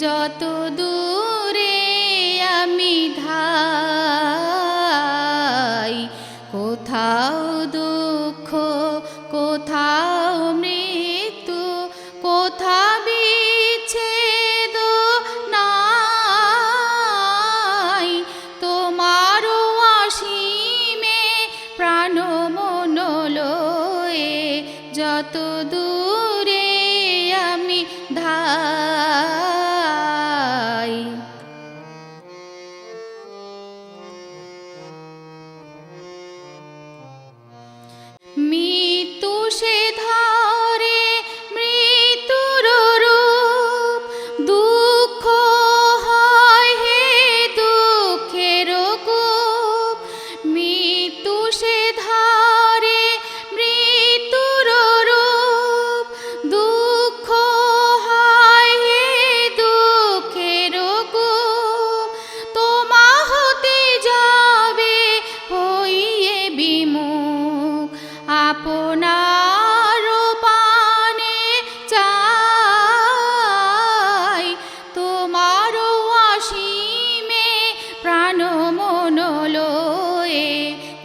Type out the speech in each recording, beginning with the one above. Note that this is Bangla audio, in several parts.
যত দূরে আমি ধাই, কোথাও দুঃখ, কোথাও মৃত্যু কোথা বিচ্ছেদ নাই। তোমার অসীমে প্রাণ মন যত দূর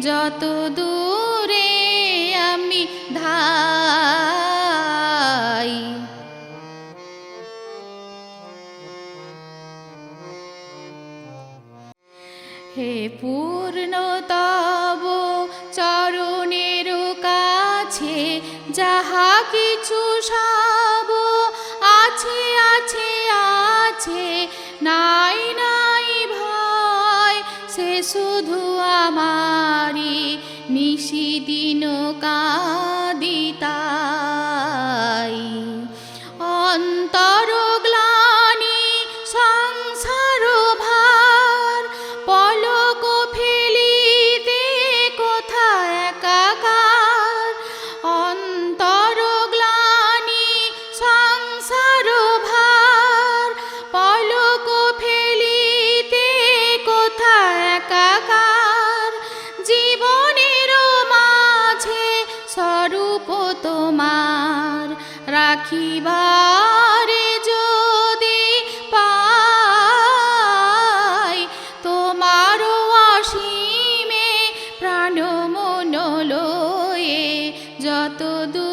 যত দূরে আমি ধাই। হে পূর্ণতব চরণের কাছে যাহা কিছু সব সে শুধু আমারি নিশিদিন কাদিতাই রাখিবার যদি পাই তোমার অসীমে প্রাণ মন লয়ে যত দূর